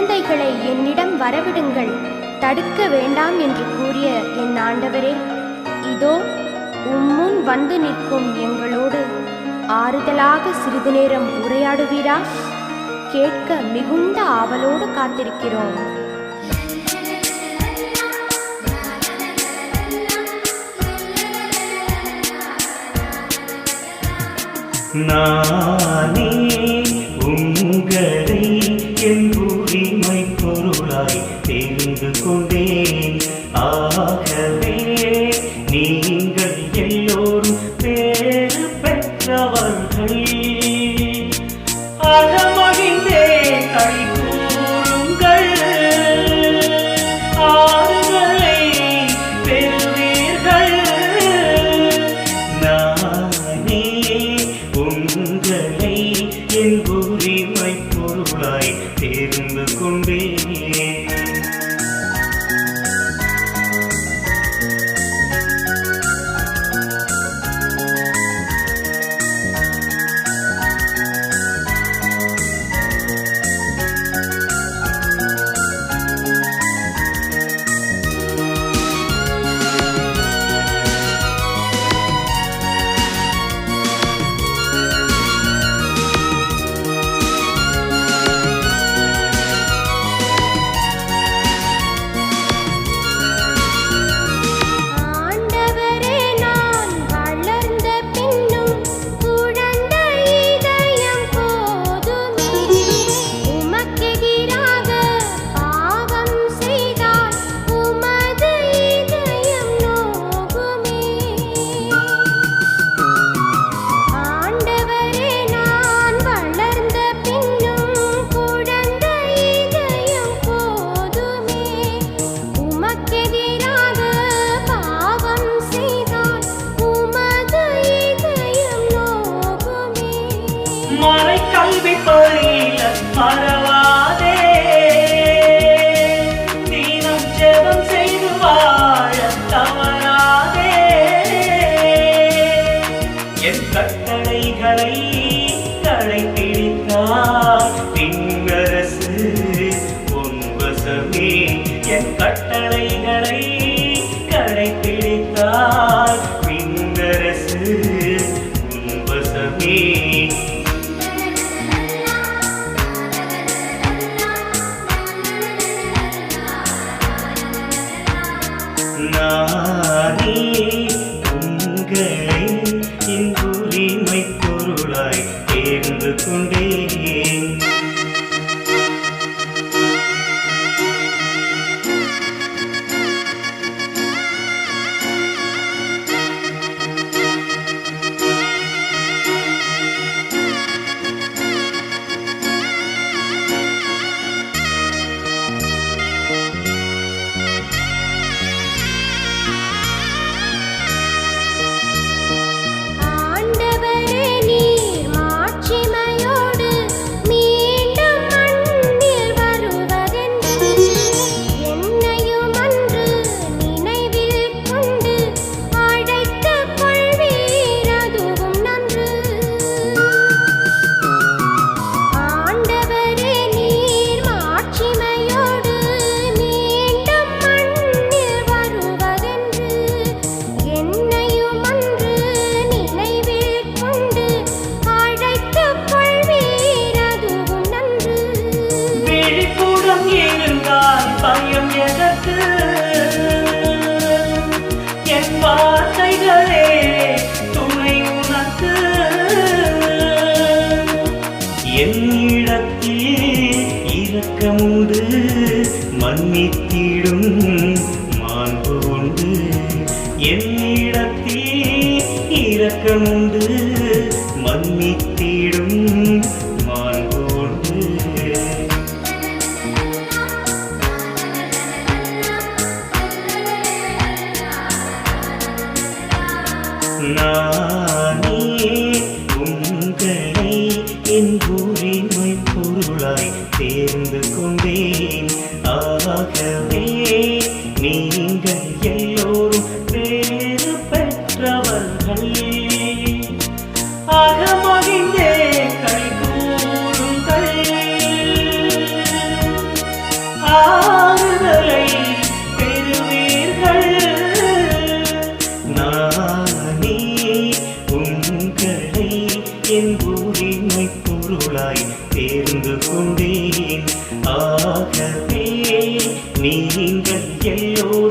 குழந்தைகளை என்னிடம் வரவிடுங்கள். தடுக்க வேண்டாம் என்று கூறிய என் ஆண்டவரே இதோ உம்முன் வந்து நிற்கும் எங்களோடு ஆறுதலாக சிறிது நேரம் உரையாடுவீரா? கேட்க மிகுந்த ஆவலோடு காத்திருக்கிறோம். நானே கொண்டேன் ஆகவே நீங்கள் எல்லோரும் பேரு பெற்றவர்கள். அகமகிழ்ந்தே கை கூறுங்கள். ஆறுதலை பெறுவீர்கள். நானே உங்களை கட்டளைகளை கடைபிடித்தால் பின்னரசு உன்வசமே என் கட்டளைகளை களை பிடித்தார் பின்னரசு உன்வசமே நானே ஆசைகளே துணை உனக்கு. என்னிடத்தில் இரக்கமுண்டு மன்னித்திடும் மாண்பு உண்டு. என்னிடத்தில் இரக்கமுண்டு ஆகவே நீங்கள் எல்லோரும்